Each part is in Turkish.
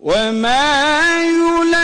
وما يلا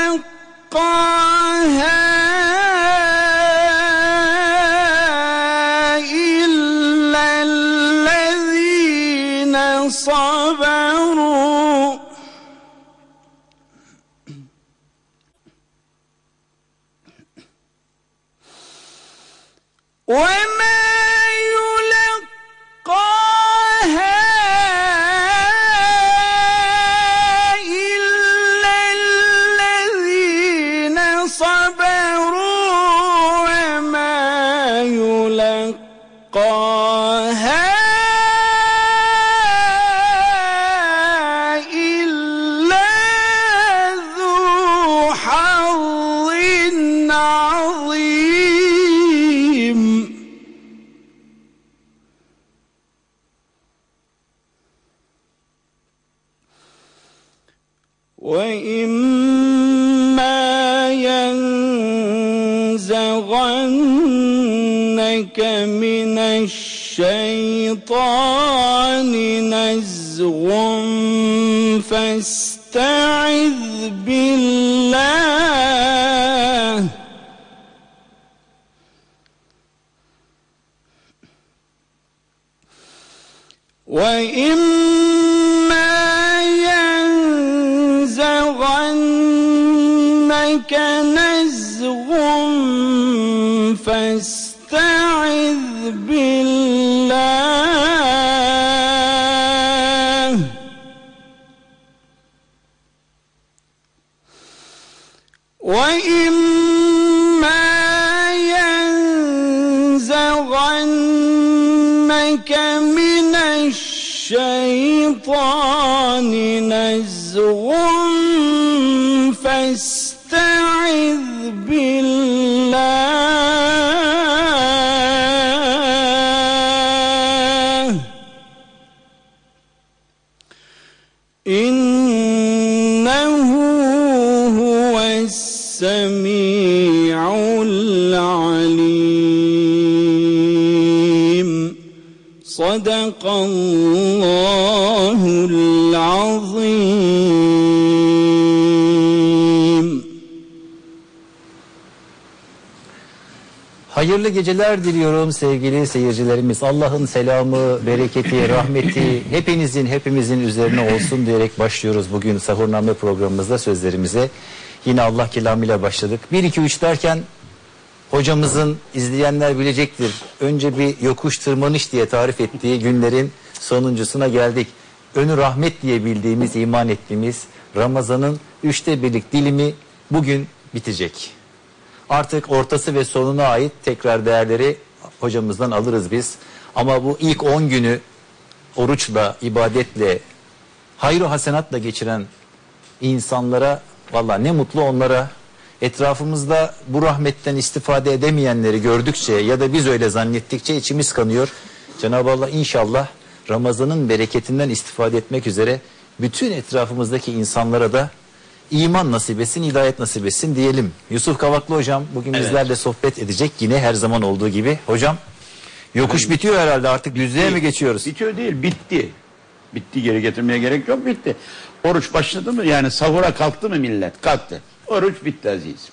وإما ينزغنك من الشيطان نزغ فاستعذ بالله وإما فاستعذ بالله. وإما ينزغنك من الشيطان نزغ فاستعذ السميع العليم. صدق الله العظيم. Hayırlı geceler diliyorum sevgili seyircilerimiz. Allah'ın selamı, bereketi, rahmeti hepinizin hepimizin üzerine olsun diyerek başlıyoruz bugün sahurname programımızda sözlerimize. Yine Allah kelamıyla başladık. 1 2 3 derken hocamızın izleyenler bilecektir. Önce bir yokuş tırmanış diye tarif ettiği günlerin sonuncusuna geldik. Önü rahmet diye bildiğimiz, iman ettiğimiz Ramazan'ın üçte birlik dilimi bugün bitecek. Artık ortası ve sonuna ait tekrar değerleri hocamızdan alırız biz. Ama bu ilk 10 günü oruçla, ibadetle, hayır hasenatla geçiren insanlara valla ne mutlu onlara. Etrafımızda bu rahmetten istifade edemeyenleri gördükçe ya da biz öyle zannettikçe içimiz kanıyor. Cenab-ı Allah inşallah Ramazan'ın bereketinden istifade etmek üzere bütün etrafımızdaki insanlara da iman nasip etsin, hidayet nasip etsin diyelim. Yusuf Kavaklı hocam bugün Evet. bizlerle sohbet edecek yine her zaman olduğu gibi. Hocam yokuş bitiyor herhalde artık düzlüğe mi geçiyoruz? Bitiyor değil, bitti. Bitti geri getirmeye gerek yok, bitti. Oruç başladı mı yani sahura kalktı mı millet? Kalktı. Oruç bitti aziz.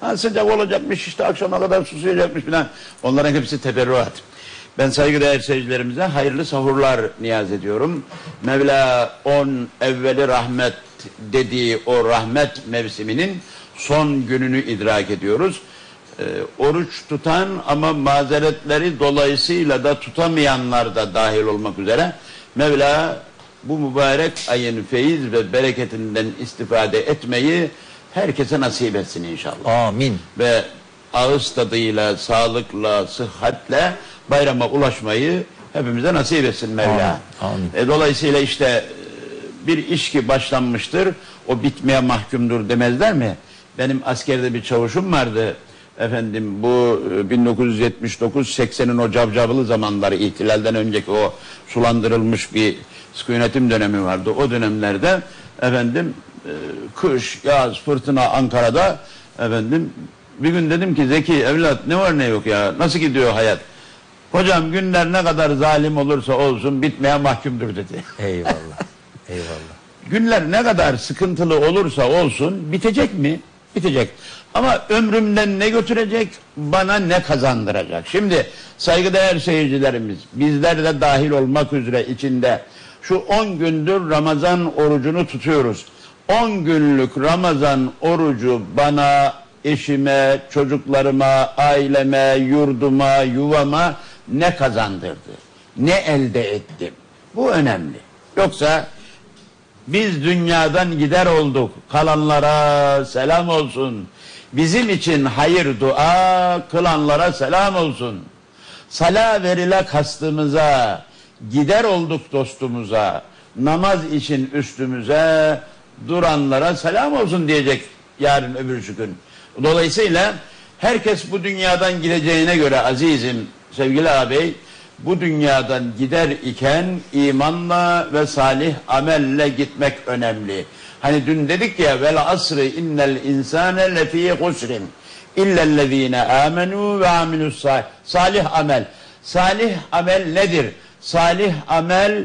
Ha, sıcak olacakmış işte akşama kadar susayacakmış falan. Onların hepsi teberruat. Ben saygıdeğer seyircilerimize hayırlı sahurlar niyaz ediyorum. Mevla on evveli rahmet dediği o rahmet mevsiminin son gününü idrak ediyoruz. Ee, oruç tutan ama mazeretleri dolayısıyla da tutamayanlar da dahil olmak üzere Mevla bu mübarek ayın feyiz ve bereketinden istifade etmeyi herkese nasip etsin inşallah. Amin. Ve ağız tadıyla, sağlıkla, sıhhatle bayrama ulaşmayı hepimize nasip etsin Mevla. Amin, amin. E, dolayısıyla işte e, bir iş ki başlanmıştır, o bitmeye mahkumdur demezler mi? Benim askerde bir çavuşum vardı. Efendim bu e, 1979-80'in o cavcavlı zamanları ihtilalden önceki o sulandırılmış bir yönetim dönemi vardı. O dönemlerde efendim e, kış, yaz, fırtına Ankara'da efendim bir gün dedim ki Zeki evlat ne var ne yok ya nasıl gidiyor hayat? Hocam günler ne kadar zalim olursa olsun bitmeye mahkumdur dedi. Eyvallah. Eyvallah. Günler ne kadar sıkıntılı olursa olsun bitecek mi? Bitecek. Ama ömrümden ne götürecek, bana ne kazandıracak? Şimdi saygıdeğer seyircilerimiz, bizler de dahil olmak üzere içinde şu 10 gündür Ramazan orucunu tutuyoruz. 10 günlük Ramazan orucu bana, eşime, çocuklarıma, aileme, yurduma, yuvama ne kazandırdı? Ne elde ettim? Bu önemli. Yoksa biz dünyadan gider olduk. Kalanlara selam olsun. Bizim için hayır dua kılanlara selam olsun. Sala verile kastımıza, gider olduk dostumuza, namaz için üstümüze duranlara selam olsun diyecek yarın öbürsü gün. Dolayısıyla herkes bu dünyadan gideceğine göre azizim, sevgili ağabey, bu dünyadan gider iken imanla ve salih amelle gitmek önemli. Hani dün dedik ya vel asri innel insane lefî husrin illellezîne amenu ve amilus salih. Amel. Salih amel nedir? Salih amel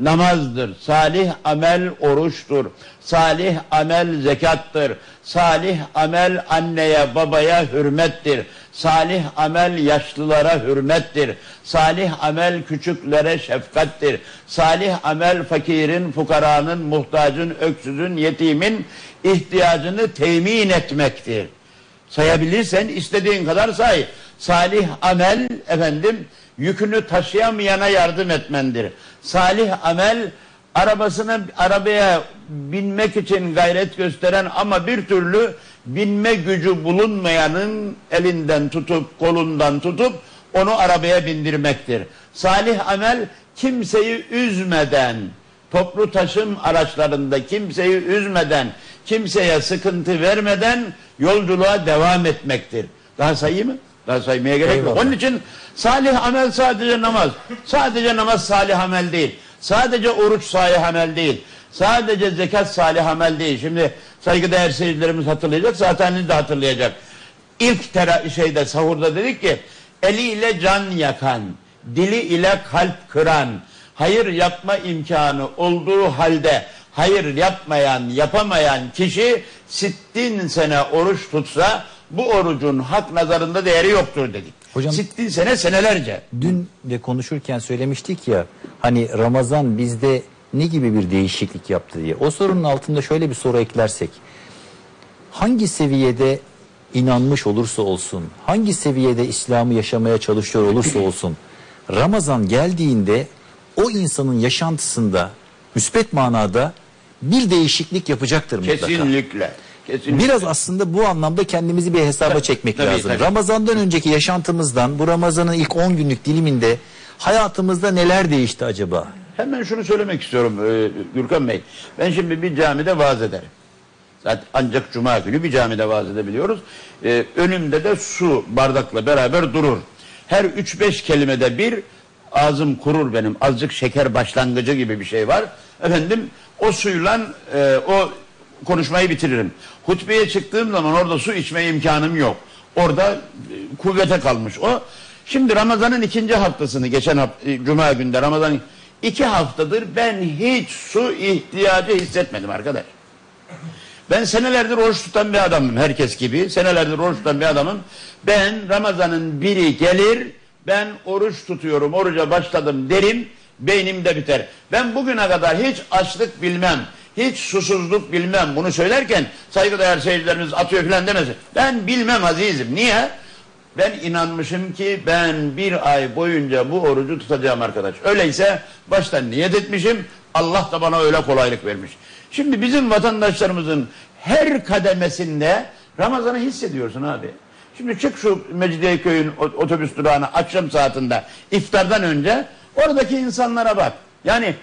namazdır. Salih amel oruçtur. Salih amel zekattır. Salih amel anneye babaya hürmettir. Salih amel yaşlılara hürmettir. Salih amel küçüklere şefkattir. Salih amel fakirin, fukaranın, muhtacın, öksüzün, yetimin ihtiyacını temin etmektir. Sayabilirsen istediğin kadar say. Salih amel efendim yükünü taşıyamayana yardım etmendir. Salih amel arabasına arabaya binmek için gayret gösteren ama bir türlü binme gücü bulunmayanın elinden tutup kolundan tutup onu arabaya bindirmektir. Salih amel kimseyi üzmeden toplu taşım araçlarında kimseyi üzmeden kimseye sıkıntı vermeden yolculuğa devam etmektir. Daha sayayım mı? Daha saymaya gerek yok. Onun için salih amel sadece namaz. Sadece namaz salih amel değil. Sadece oruç salih amel değil. Sadece zekat salih amel değil. Şimdi saygıdeğer seyircilerimiz hatırlayacak. Zaten de hatırlayacak. İlk tera şeyde sahurda dedik ki eliyle can yakan, dili ile kalp kıran, hayır yapma imkanı olduğu halde hayır yapmayan, yapamayan kişi sittin sene oruç tutsa bu orucun hak nazarında değeri yoktur dedik. Hocam- Sittin sene senelerce. Dün de konuşurken söylemiştik ya hani Ramazan bizde ne gibi bir değişiklik yaptı diye. O sorunun altında şöyle bir soru eklersek. Hangi seviyede inanmış olursa olsun, hangi seviyede İslam'ı yaşamaya çalışıyor olursa olsun Ramazan geldiğinde o insanın yaşantısında müspet manada bir değişiklik yapacaktır mutlaka. Kesinlikle. Kesinlikle. Biraz aslında bu anlamda kendimizi bir hesaba Tabii, çekmek tabii, lazım. tabii. Ramazan'dan önceki yaşantımızdan bu Ramazan'ın ilk 10 günlük diliminde hayatımızda neler değişti acaba? Hemen şunu söylemek istiyorum e, Gürkan Bey. Ben şimdi bir camide vaaz ederim. Zaten ancak cuma günü bir camide vaaz edebiliyoruz. E, önümde de su bardakla beraber durur. Her 3-5 kelimede bir ağzım kurur benim. Azıcık şeker başlangıcı gibi bir şey var. Efendim o suyla e, o konuşmayı bitiririm. Hutbeye çıktığım zaman orada su içme imkanım yok. Orada e, kuvvete kalmış o. Şimdi Ramazan'ın ikinci haftasını geçen hafta, e, Cuma günde Ramazan'ın iki haftadır ben hiç su ihtiyacı hissetmedim arkadaş. Ben senelerdir oruç tutan bir adamım herkes gibi. Senelerdir oruç tutan bir adamım. Ben Ramazan'ın biri gelir, ben oruç tutuyorum, oruca başladım derim, beynimde biter. Ben bugüne kadar hiç açlık bilmem, hiç susuzluk bilmem. Bunu söylerken saygıdeğer seyircilerimiz atıyor filan demesin. Ben bilmem azizim. Niye? Ben inanmışım ki ben bir ay boyunca bu orucu tutacağım arkadaş. Öyleyse baştan niyet etmişim. Allah da bana öyle kolaylık vermiş. Şimdi bizim vatandaşlarımızın her kademesinde Ramazan'ı hissediyorsun abi. Şimdi çık şu Mecidiyeköy'ün otobüs durağına akşam saatinde iftardan önce oradaki insanlara bak. Yani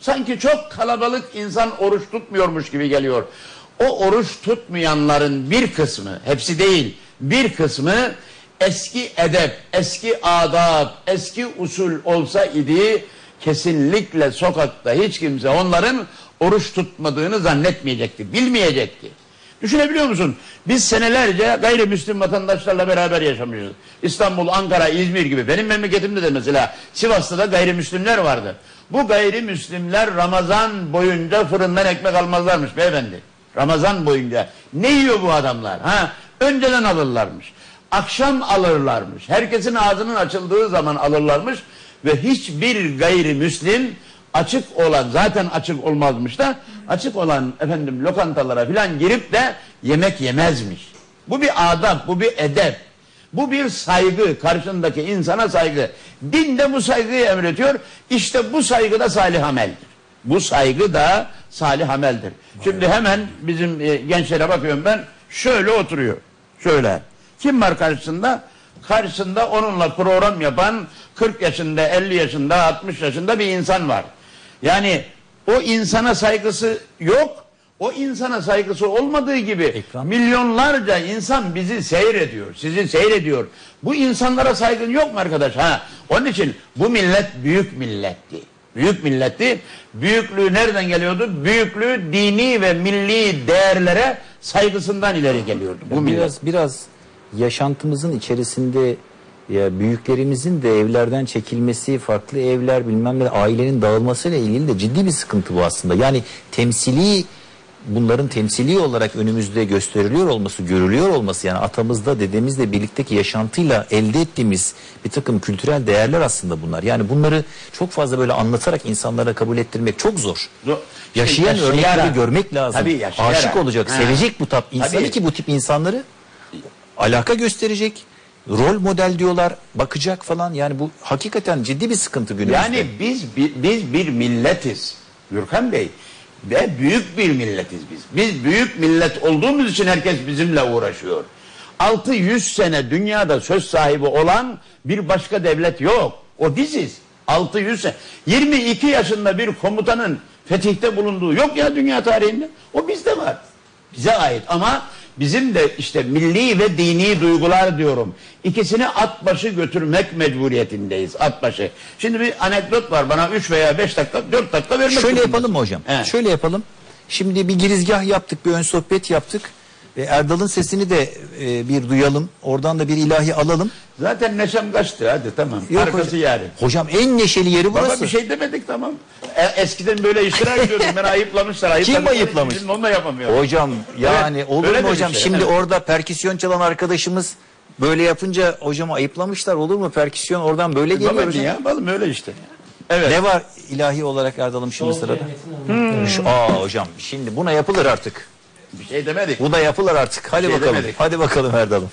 sanki çok kalabalık insan oruç tutmuyormuş gibi geliyor. O oruç tutmayanların bir kısmı, hepsi değil, bir kısmı eski edep, eski adab, eski usul olsa idi kesinlikle sokakta hiç kimse onların oruç tutmadığını zannetmeyecekti, bilmeyecekti. Düşünebiliyor musun? Biz senelerce gayrimüslim vatandaşlarla beraber yaşamışız. İstanbul, Ankara, İzmir gibi. Benim memleketimde de mesela Sivas'ta da gayrimüslimler vardı. Bu gayrimüslimler Ramazan boyunca fırından ekmek almazlarmış beyefendi. Ramazan boyunca. Ne yiyor bu adamlar? Ha? Önceden alırlarmış. Akşam alırlarmış. Herkesin ağzının açıldığı zaman alırlarmış. Ve hiçbir gayrimüslim açık olan zaten açık olmazmış da açık olan efendim lokantalara filan girip de yemek yemezmiş. Bu bir adab, bu bir edep. Bu bir saygı, karşındaki insana saygı. Din de bu saygıyı emrediyor. İşte bu saygı da salih ameldir. Bu saygı da salih ameldir. Şimdi hemen bizim e, gençlere bakıyorum ben. Şöyle oturuyor. Şöyle. Kim var karşısında? Karşısında onunla program yapan 40 yaşında, 50 yaşında, 60 yaşında bir insan var. Yani o insana saygısı yok. O insana saygısı olmadığı gibi Ekran. milyonlarca insan bizi seyrediyor, sizi seyrediyor. Bu insanlara saygın yok mu arkadaş? Ha, onun için bu millet büyük milletti. Büyük milletti. Büyüklüğü nereden geliyordu? Büyüklüğü dini ve milli değerlere saygısından ileri geliyordu. Bu millet. biraz biraz yaşantımızın içerisinde ya büyüklerimizin de evlerden çekilmesi, farklı evler bilmem ne ailenin dağılmasıyla ilgili de ciddi bir sıkıntı bu aslında. Yani temsili bunların temsili olarak önümüzde gösteriliyor olması, görülüyor olması yani atamızda dedemizle birlikteki yaşantıyla elde ettiğimiz bir takım kültürel değerler aslında bunlar. Yani bunları çok fazla böyle anlatarak insanlara kabul ettirmek çok zor. Zor. Yaşayan örnekleri görmek lazım. Tabii yaşayarak. Aşık olacak, Ha. sevecek bu tip insanı Tabii. ki bu tip insanları alaka gösterecek. Rol model diyorlar, bakacak falan. Yani bu hakikaten ciddi bir sıkıntı günümüzde. Yani biz bi- biz bir milletiz. Gürkan Bey ve büyük bir milletiz biz. Biz büyük millet olduğumuz için herkes bizimle uğraşıyor. 600 sene dünyada söz sahibi olan bir başka devlet yok. O biziz. 600 sene. 22 yaşında bir komutanın fetihte bulunduğu yok ya dünya tarihinde. O bizde var. Bize ait ama bizim de işte milli ve dini duygular diyorum. İkisini at başı götürmek mecburiyetindeyiz. At başı. Şimdi bir anekdot var bana 3 veya 5 dakika 4 dakika vermek Şöyle zorundasın. yapalım mı hocam? He. Şöyle yapalım. Şimdi bir girizgah yaptık, bir ön sohbet yaptık. Ve Erdal'ın sesini de e, bir duyalım. Oradan da bir ilahi alalım. Zaten neşem kaçtı hadi tamam. Yok Arkası hocam. yarın. Hocam en neşeli yeri burası. Baba bir şey demedik tamam. E, eskiden böyle işler ediyordum. Ben ayıplamışlar. ayıplamışlar. ayıplamış? Şimdi onu da yapamıyorum. Hocam yani Evet, olur mu hocam? şey, Şimdi evet. orada perküsyon çalan arkadaşımız böyle yapınca hocamı ayıplamışlar. Olur mu? Perküsyon oradan böyle geliyor Baba hocam. ne yapalım öyle işte. Evet. Ne var ilahi olarak Erdal'ım şimdi sırada? Şu- Aa hocam şimdi buna yapılır artık. Bir şey demedik. Bu da yapılır artık. Hadi şey bakalım. demedik. Hadi bakalım Erdal'ım.